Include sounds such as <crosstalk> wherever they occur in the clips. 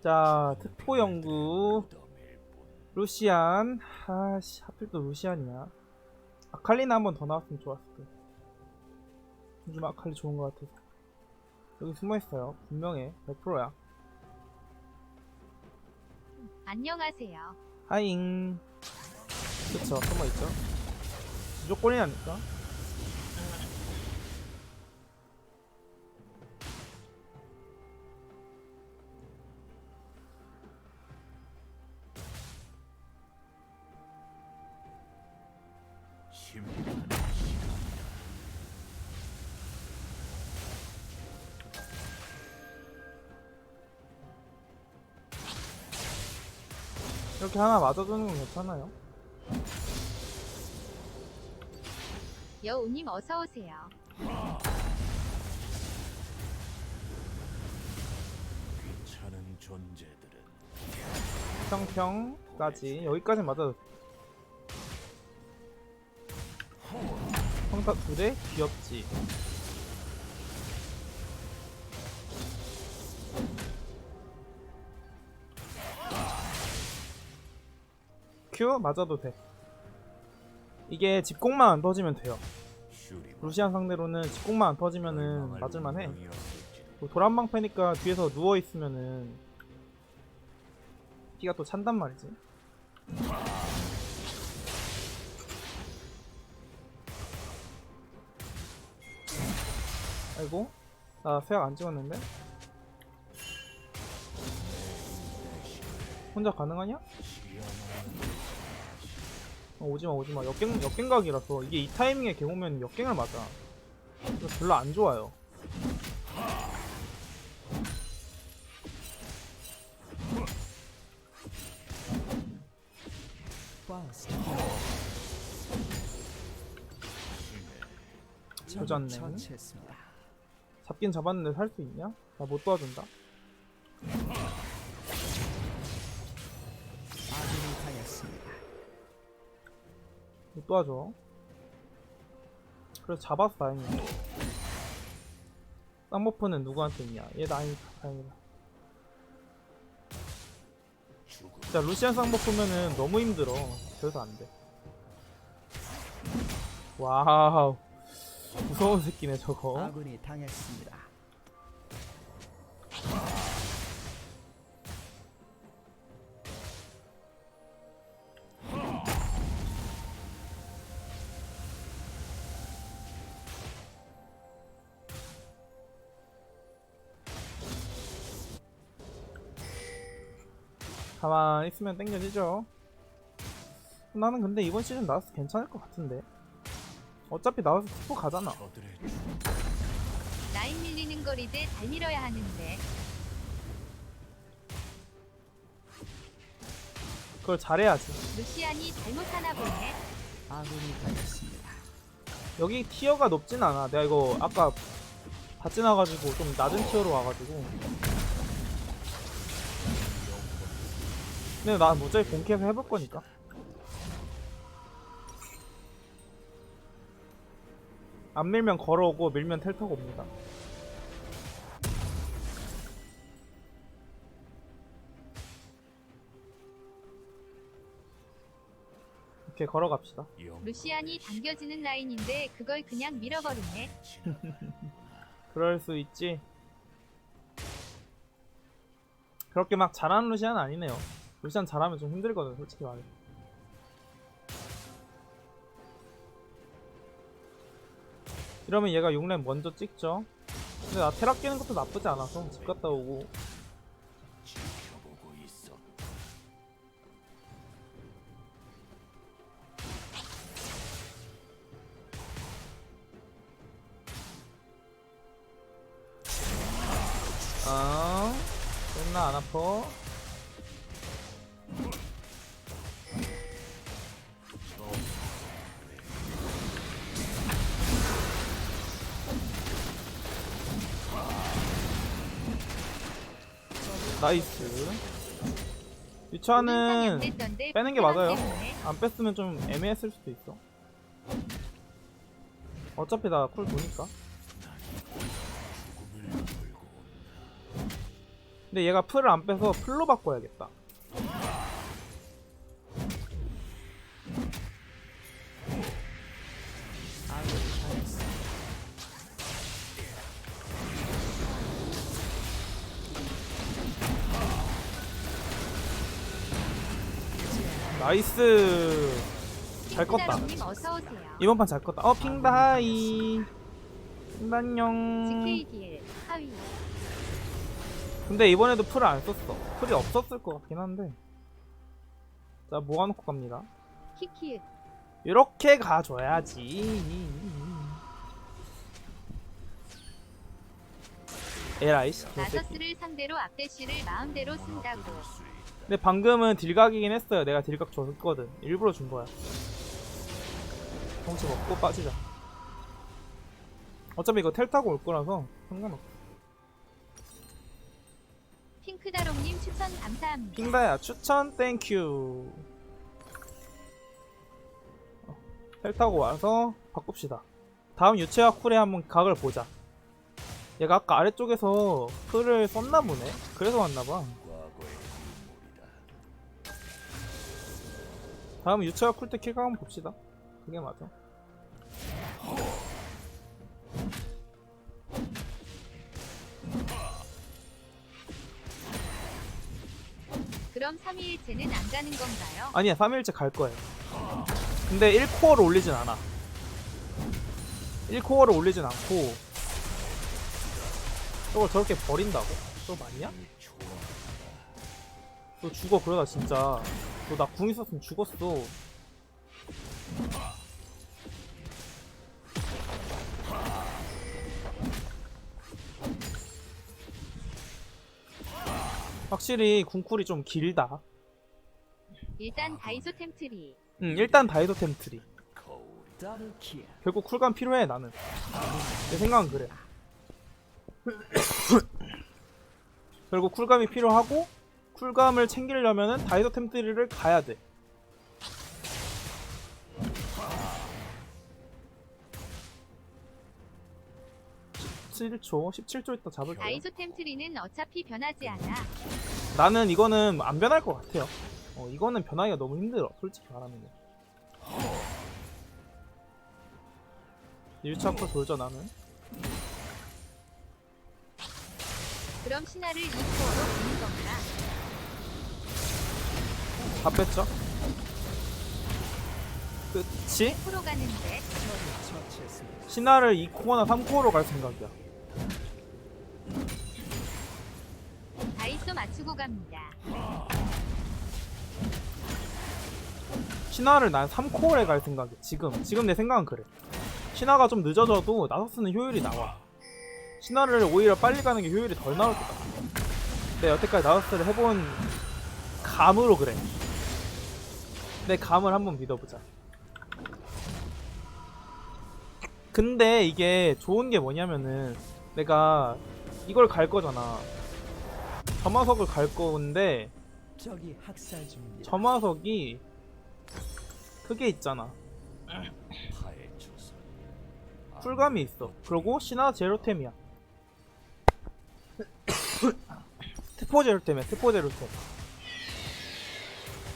자, 특포 연구. 루시안. 아씨, 하필 또 루시안이야. 아칼리나 한 번 더 나왔으면 좋았을 때. 요즘 아칼리 좋은 것 같아서. 여기 숨어있어요. 분명해. 100%야. 안녕하세요. 하잉. 그쵸, 숨어있죠. 무조건이라니까. 이렇게 하나 맞아주는 건 괜찮아요. 여우님 어서 오세요. 귀찮은 존재들은 평평까지 여기까지 맞아도 평타 두대 귀엽지 큐 맞아도 돼. 이게 집공만 안 터지면 돼요. 루시안 상대로는 집공만 안 터지면은 맞을만해. 뭐 도란방 패니까 뒤에서 누워있으면은 피가 또 찬단 말이지. 아이고. 나 수약 안 찍었는데? 혼자 가능하냐? 어, 오지마 오지마. 역갱, 역갱각이라서. 이게 이 타이밍에 갱 오면 역갱을 맞아. 그래서 별로 안 좋아요. 조졌네. 잡긴 잡았는데 살 수 있냐? 나 못 도와준다 못 도와줘 그래서 잡았어 다행이야. 쌍버프는 누구한테 있냐? 얘 나이니까 다행이다. 진짜 루시안 쌍버프면은 너무 힘들어. 그래서 안 돼. 와우. 무서운 새끼네 저거. 아군이 당했습니다. 가만 있으면 땡겨지죠. 나는 근데 이번 시즌 나와서 괜찮을 것 같은데. 어차피 나와서 투 가잖아. 라인 밀리는 거리들 잘 밀어야 하는데 그걸 잘해야지. 루시안이 잘못하나 보네. 아군이 당했습니다. 여기 티어가 높진 않아. 내가 이거 아까 다 지나가지고 좀 낮은 티어로 와가지고. 근데 난 어차피 본캐에서 해볼 거니까. 안 밀면 걸어오고 밀면 텔타고 옵니다. 이렇게 걸어갑시다. 영 루시안이 당겨지는 라인인데 그걸 그냥 밀어버리네. <laughs> 그럴 수 있지. 그렇게 막 잘하는 루시안은 아니네요. 루시안 잘하면 좀 힘들거든, 솔직히 말해. 이러면 얘가 6렙 먼저 찍죠. 근데 나 테라 깨는 것도 나쁘지 않아서 집 갔다 오고 나이스 안 됐던데 빼는 게 맞아요. 안 뺐으면 좀 애매했을 수도 있어 어차피 나 쿨 도니까. 근데 얘가 풀을 안 빼서 풀로 바꿔야겠다. 나이스. 잘 껐다. 님 어서 오세요. 이번 판 잘 껐다. 어 핑다하이. 핑단용. GKDL 하위. 근데 이번에도 풀을 안 썼어. 풀이 없었을 것 같긴 한데. 자 모아놓고 갑니다. 키키. 이렇게 가줘야지. 에라이씨. 개새끼. 나서스를 상대로 앞대시를 마음대로 쓴다고. 근데 방금은 딜각이긴 했어요. 내가 딜각 줬거든. 일부러 준 거야. 덩치 먹고 빠지자. 어차피 이거 텔 타고 올 거라서 상관없어. 핑크다롱님 추천 감사합니다. 핑다야 추천 땡큐. 어, 텔 타고 와서 바꿉시다. 다음 유채화 쿨에 한번 각을 보자. 얘가 아까 아래쪽에서 풀을 썼나 보네. 그래서 왔나 봐. 다음 유채화 쿨때 킬각 한번 봅시다. 그게 맞아. 그럼 3일째는 안 가는 건가요? 아니야 3일째 갈 거예요 근데 1코어를 올리진 않아 1코어를 올리진 않고 저걸 저렇게 버린다고? 저거 맞냐? 너 죽어 그러다 진짜 너 나 궁 있었으면 죽었어 확실히 궁쿨이 좀 길다 일단 다이소 템트리. 응 일단 다이소 템트리. 결국 쿨감 필요해 나는 내 생각은 그래 <coughs> 결국 쿨감이 필요하고 쿨감을 챙기려면은 다이소 템트리를 가야 돼. (17초) (17초) 있다 잡을게요 다이소 템 트리는 어차피 변하지 않아. 나는 이거는 안 변할 것 같아요. 어 이거는 변하기가 너무 힘들어 솔직히 말하면. 1차 쿨 돌죠 나는. 그럼 신화를 2코어로 보는 건가? 다 뺐죠? 그치? 프로 가는데 처치했습니다. 신화를 2코어나 3코어로 갈 생각이야 다이소 맞추고 갑니다. 신화를 난 3코어에 갈 생각이야 지금 지금 내 생각은 그래 신화가 좀 늦어져도 나서스는 효율이 나와 신화를 오히려 빨리 가는 게 효율이 덜 나올 것 같아 내가 여태까지 나서스를 해본 감으로 그래 내 감을 한번 믿어보자. 근데 이게 좋은 게 뭐냐면은 내가 이걸 갈 거잖아. 점화석을 갈 건데 적이 학살 중입니다. 점화석이 그게 있잖아. 쿨감이 있어. 그리고 신화 제로템이야. <coughs> 스포 제로템이야 스포 제로템.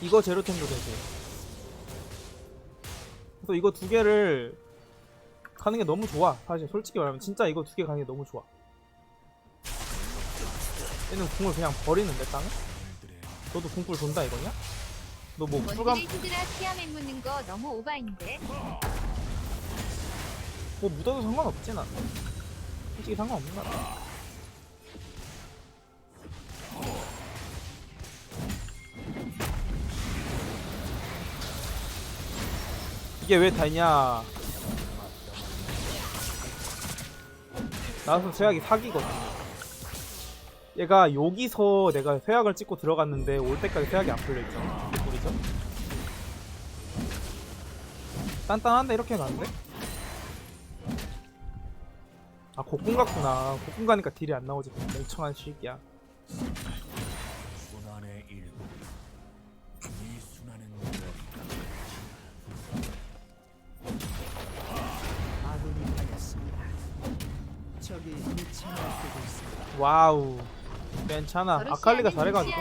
이거 제로템도 되고 그래서 이거 두 개를 가는 게 너무 좋아 사실 솔직히 말하면 진짜 이거 두 개 가는 게 너무 좋아 얘는 궁을 그냥 버리는데? 들의 너도 궁풀 돈다 이거냐? 너뭐 쿨감 원딜의 히드라 티아맨 묻는 거 너무 오바인데. 뭐 묻어도 상관없지 난 솔직히 상관없는 것같 이게 왜 다냐? 나서 쇠약이 사기거든. 얘가 여기서 내가 쇠약을 찍고 들어갔는데 올 때까지 쇠약이 안 이게 뭐죠? 단단한데 이렇게 가는데? 아 곡궁 같구나. 곡궁 가니까 딜이 안 나오지. 멍청한 시기야 있습니다. 와우. 괜찮아. 저 아칼리가 잘해가지고.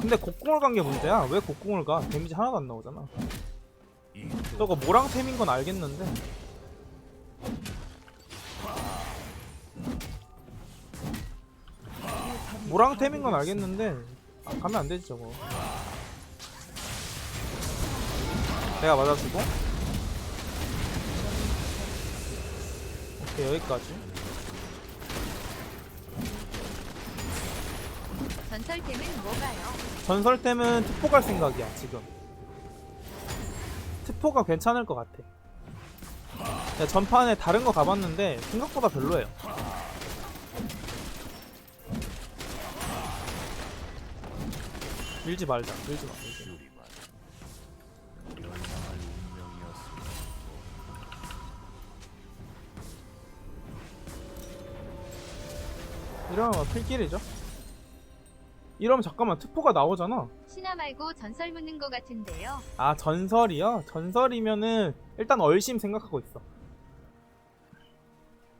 근데 곡궁을 간 게 문제야. 왜 곡궁을 가? 데미지 하나도 안 나오잖아. 이 저거 모랑템인 건 알겠는데. 모랑템인 건 알겠는데. 아, 가면 안 되지 저거. 내가 맞아주고 오케이 여기까지. 전설템은 뭐가요? 전설템은 특포 갈 생각이야 지금. 특포가 괜찮을 것 같아. 내가 전판에 다른 거 가봤는데 생각보다 별로예요. 밀지 말자 밀지 마. 밀 이러면 뭐 필길이죠 이러면 잠깐만 특포가 나오잖아 신화 말고 전설 묻는 거 같은데요. 아 전설이요? 전설이면은 일단 얼심 생각하고 있어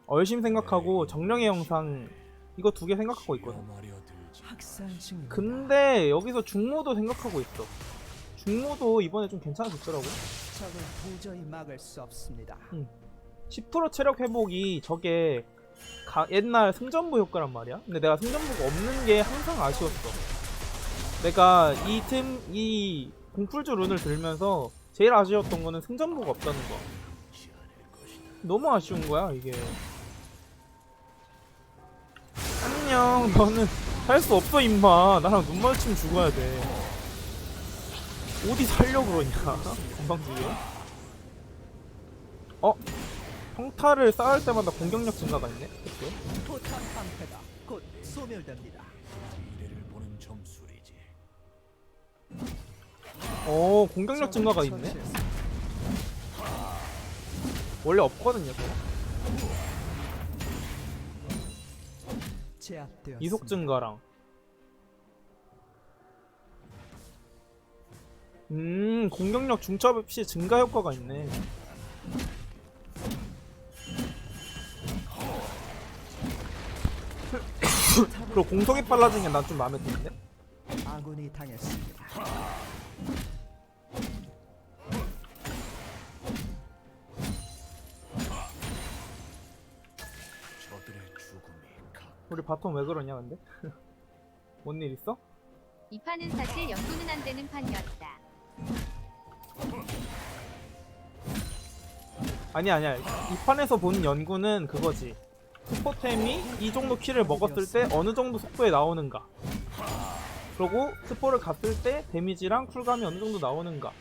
얼심 생각하고 정령의 영상 이거 두 개 생각하고 있거든 학살. 근데 여기서 중모도 생각하고 있어 중모도 이번에 좀 괜찮아졌더라고 적을 도저히 막을 수 없습니다. 10% 체력 회복이 저게 가- 옛날 승전부 효과란 말이야. 근데 내가 승전부가 없는 게 항상 아쉬웠어. 내가 이 틈, 이 공풀주 룬을 들면서 제일 아쉬웠던 거는 승전부가 없다는 거. 너무 아쉬운 거야 이게. 안녕 너는 살 수 없어 임마. 나랑 눈 마주치면 죽어야 돼. 어디 살려 그러냐? <laughs> 건방지게. 어? 평타를 쌓을 때마다 공격력 증가가 있네? 포탄 방패가 곧 소멸됩니다. 미래를 보는 점술이지. 어 공격력 증가가 있네. 원래 없거든요 저거. 제압되었습니다. 이속 증가랑 음 공격력 중첩 없이 증가 효과가 있네 그리고 공속이 빨라진 게 난 좀 마음에 드는데 아군이 당했습니다. 저들의 죽음이 각 우리 바텀 왜 그러냐 근데 <laughs> 뭔 일 있어? 이 판은 사실 연구는 안 되는 판이었다. 아니 아니야 이 판에서 본 연구는 그거지 스포템이 이 정도 키를 먹었을 때 어느 정도 속도에 나오는가? 그리고 스포를 갔을 때 데미지랑 쿨감이 어느 정도 나오는가?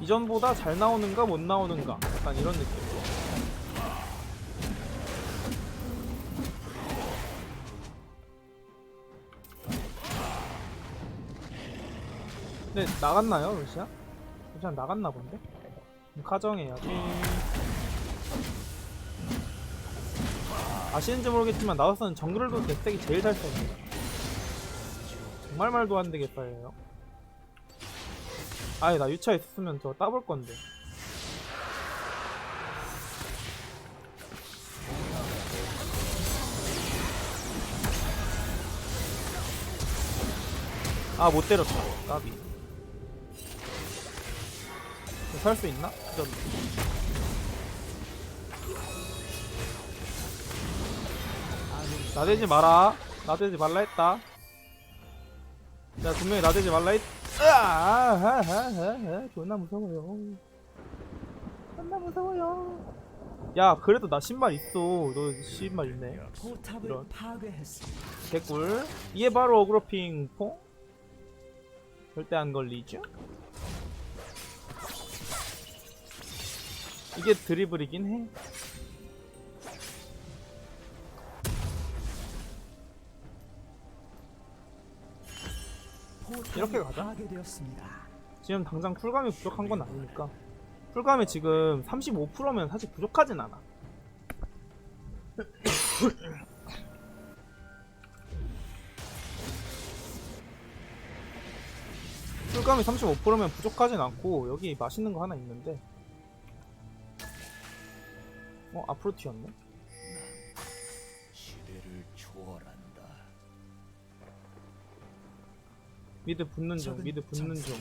이전보다 잘 나오는가 못 나오는가? 약간 이런 느낌. 근데 나갔나요 러시아? 러시아 나갔나 본데? 가정해야지 아시는지 모르겠지만 나와서는 정글도 덱색이 제일 잘 씁니다. 정말 말도 안 되게 써요. 아니 나 유차 있었으면 저 따볼 건데. 아 못 때렸다. 까비. 살 수 있나? 그정 나대지 마라. 나대지 말라 했다. 야, 분명히 나대지 말라 했. 으아! 존나 무서워요. 존나 무서워요. 야, 그래도 나 신발 있어. 너 신발 있네. 이런. 개꿀. 이게 바로 어그로핑 포? 절대 안 걸리죠? 이게 드리블이긴 해. 이 이렇게 가자. 지금 당장 쿨감이 부족한 건 아니니까 쿨감이 지금 35%면 사실 부족하진 않아 <coughs> 쿨감이 35%면 부족하진 않고 여기 맛있는 거 하나 있는데 어? 앞으로 튀었네? 미드 붙는 중 미드 붙는 중.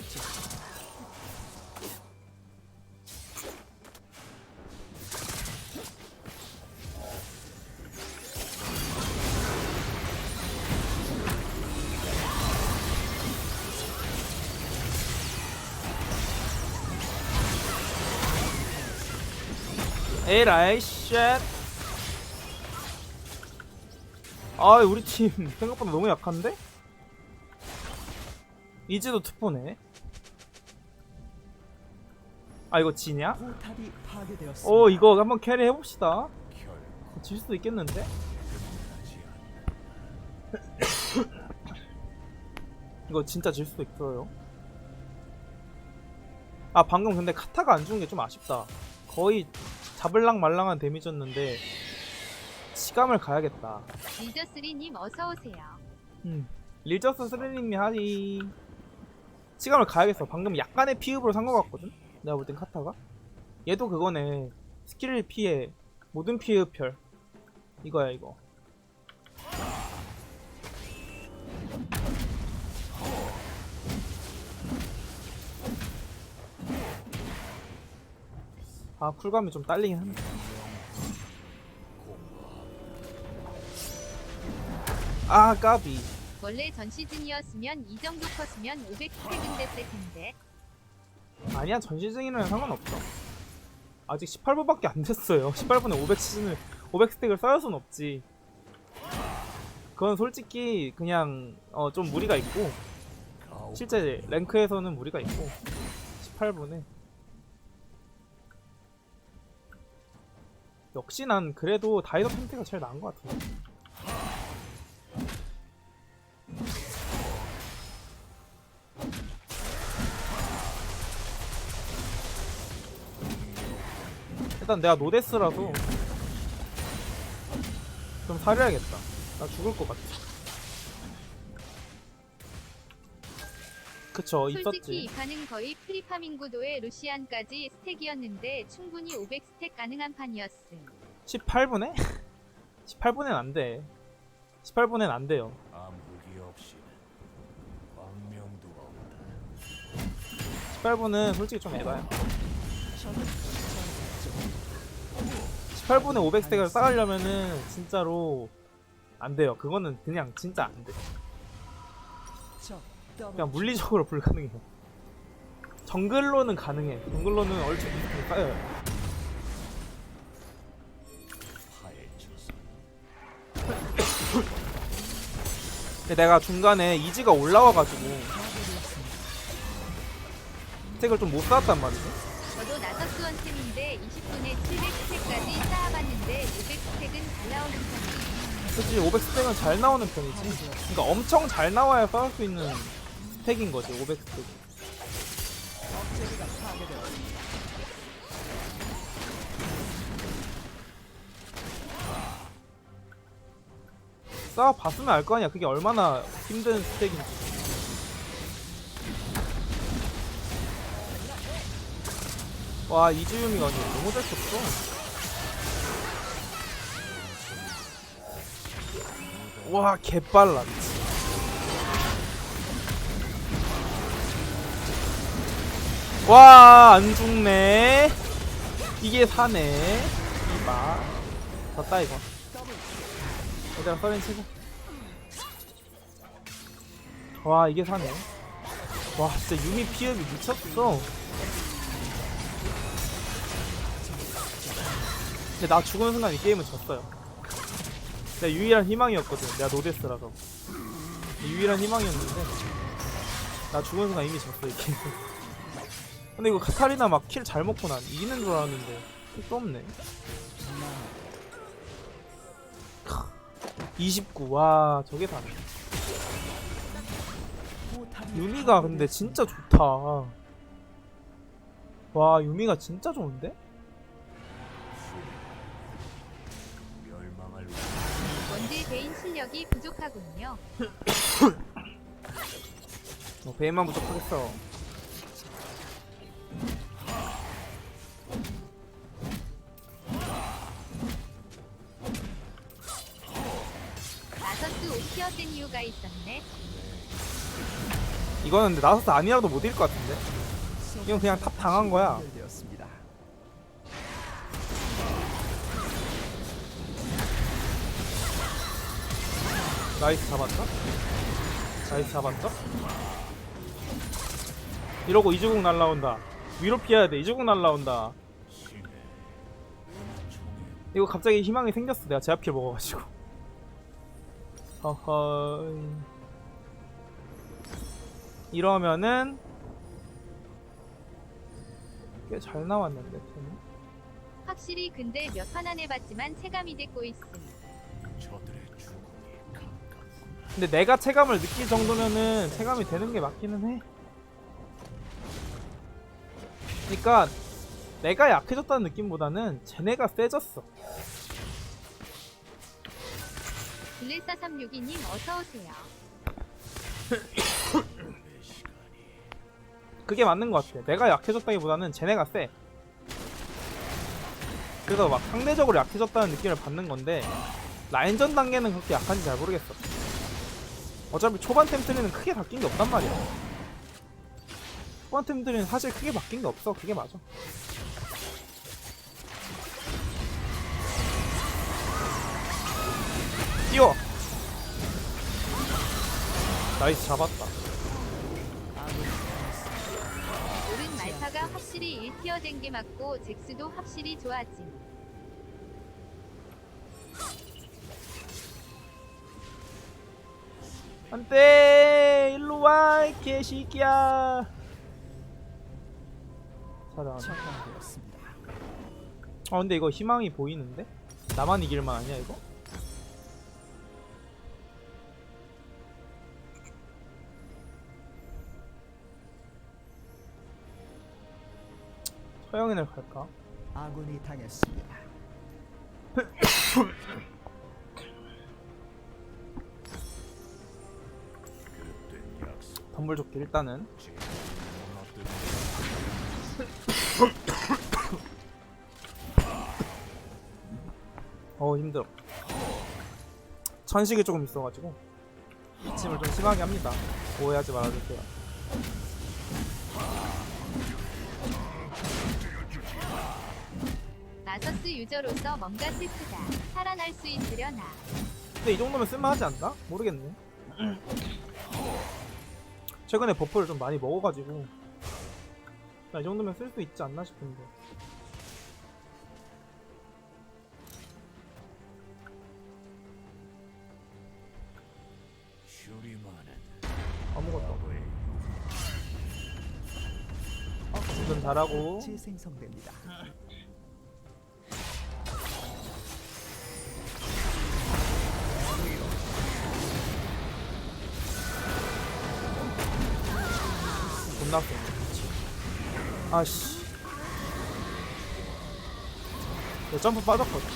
에라이 쉣. 아 우리 팀 <laughs> 생각보다 너무 약한데? 이제도 투포네. 아 이거 지냐? 파괴되었습니다. 어 이거 한번 캐리 해봅시다. 질 수도 있겠는데? 이거 진짜 질 수도 있어요. 아 방금 근데 카타가 안 죽은 게 좀 아쉽다. 거의 잡을랑 말랑한 데미지였는데 시감을 가야겠다. 리저스리님 어서 오세요. 음. 릴저스 스리님이 하니 시감을 가야겠어. 방금 약간의 피읍으로 산 것 같거든. 내가 볼 땐 카타가. 얘도 그거네. 스킬 피해 모든 피해 흡혈 이거야 이거. 아 쿨감이 좀 딸리긴 한데. 아 까비. 원래 전 시즌이었으면 이 정도 컸으면 500스택은 됐을 텐데. 아니야 전 시즌이랑 상관없어 아직 18분밖에 안 됐어요. <laughs> 18분에 500 시즌을 500 스택을 써야 순 없지. 그건 솔직히 그냥 어, 좀 무리가 있고 실제 랭크에서는 무리가 있고 18분에. 역시 난 그래도 다이더 팬트가 제일 나은 것 같은데 일단 내가 노데스라서 좀 사려야겠다 나 죽을 것 같아 그쵸 솔직히 이 있었지 판은 거의 프리파밍 구도의 루시안까지 스택이었는데 충분히 500스택 가능한 판이었음. 18분에? 18분엔 <laughs> 안돼 18분엔 안 돼요 암흑이 없이는 광명도 없다. 18분은 솔직히 좀 에바야 18분에 500스택을 쌓으려면은 진짜로 안 돼요. 그거는 그냥 진짜 안돼. 적 더블 그냥 물리적으로 <laughs> 불가능해요. 정글로는 가능해. 정글로는 얼추 비슷하게 쌓여요. 내가 중간에 이지가 올라와가지고 스택을 좀 못 쌓았단 말이지. 저도 솔직히 500 스택은 잘 나오는 편이지. 그러니까 엄청 잘 나와야 쌓을 수 있는 스택인 거지 500 스택 억제기가 파괴되었습니다. 쌓아 봤으면 알 거 아니야. 그게 얼마나 힘든 스택인지. 와 이즈유미가 너무 잘 쳤어 와 개빨라. 미친. 와안 죽네. 이게 사네. 이봐. 졌다 이거. 얘들아 서린 치자 와 이게 사네. 와 진짜 유미 피흡이 미쳤어. 근데 나 죽은 순간 이 게임은 졌어요 내가 유일한 희망이었거든 내가 노데스라서 유일한 희망이었는데 나 죽은 순간 이미 졌어 이 게임 근데 이거 카타리나 막 킬 잘 먹고 난 이기는 줄 알았는데 킬도 없네 29. 와, 저게 다네. 유미가 근데 진짜 좋다. 와, 유미가 진짜 좋은데? 베인 실력이 부족하군요. 어, 베인만 부족하겠어. 나서스 오티어 된 이유가 있었네. 이거는 근데 나서스 아니라도 못 이길 것 같은데 이건 그냥 탑 당한 거야. 나이스 잡았죠? 나이스 잡았죠? 이러고 이주국 날라온다. 위로 피해야 돼. 이주국 날라온다. 이거 갑자기 희망이 생겼어. 내가 제압킬 먹어가지고. 허허이. 이러면은 꽤 잘 나왔는데 템이 확실히 근데 몇 판 안 해봤지만 체감이 됐고 있음. 근데 내가 체감을 느낄 정도면은 체감이 되는 게 맞기는 해. 그러니까 내가 약해졌다는 느낌보다는 쟤네가 세졌어. 블레사 362님 어서 오세요. 그게 맞는 것 같아. 내가 약해졌다기보다는 쟤네가 세. 그래서 막 상대적으로 약해졌다는 느낌을 받는 건데 라인전 단계는 그렇게 약한지 잘 모르겠어. 어차피 초반 템트리는 크게 바뀐 게 없단 말이야. 초반 템트리는 사실 크게 바뀐 게 없어. 그게 맞아. 뛰어! 나이스 잡았다. 오른 말파가 확실히 1티어 된 게 맞고 잭스도 확실히 좋아짐. 안돼 일로 와이 개시기야 차단. 아 근데 이거 희망이 보이는데 나만 이길만 하냐 이거 서영인을 갈까 아군이 당했습니다. 덤블 좋게 일단은 <coughs> 어 힘들어 천식이 조금 있어가지고 기침을 좀 심하게 합니다 오해하지 말아주세요 나서스 유저로서 뭔가 슬프다. 살아날 수 있으려나. 근데 이 정도면 쓸만하지 않나? 모르겠네. 최근에 버프를 좀 많이 먹어가지고 나 이 정도면 쓸 수 있지 않나 싶은데. 아무것도. 어, 운전 잘하고. 재생성됩니다. 세. 아씨. 내 점프 빠졌거든.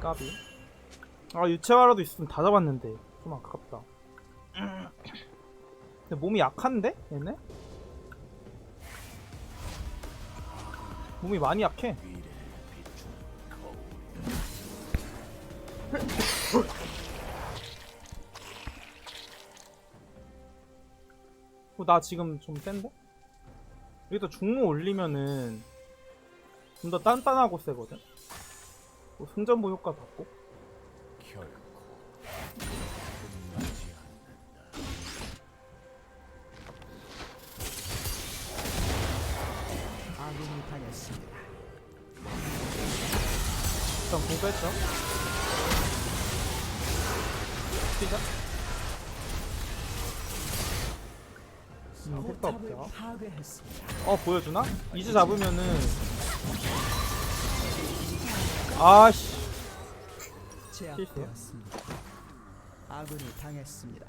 까비. 아 유채화라도 있으면 다 잡았는데 좀 아깝다. 근데 몸이 약한데 얘네? 몸이 많이 약해. 어, 나 지금 좀 센데? 여기다 중무 올리면은 좀 더 단단하고 세거든? 뭐 승전보 효과 받고 결 포탑을 없죠. 어 보여주나? 이즈 잡으면은 아씨 제압되었습니다. 아군이 당했습니다.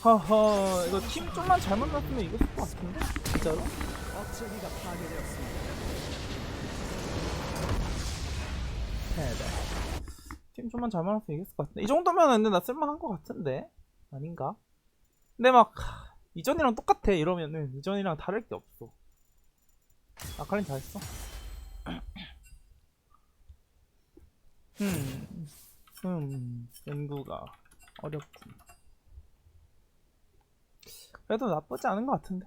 하하 이거 팀 좀만 잘 만났으면 이겼을 것 같은데 진짜로? 억제기가 파괴되었습니다. 팀 좀만 잘 만났으면 이겼을 것 같은데 이 정도면 근데 나 쓸만한 것 같은데 아닌가? 근데 막 하, 이전이랑 똑같아 이러면은 이전이랑 다를 게 없어 아칼린 잘했어 음, 음, 연구가 어렵군. 그래도 나쁘지 않은 것 같은데.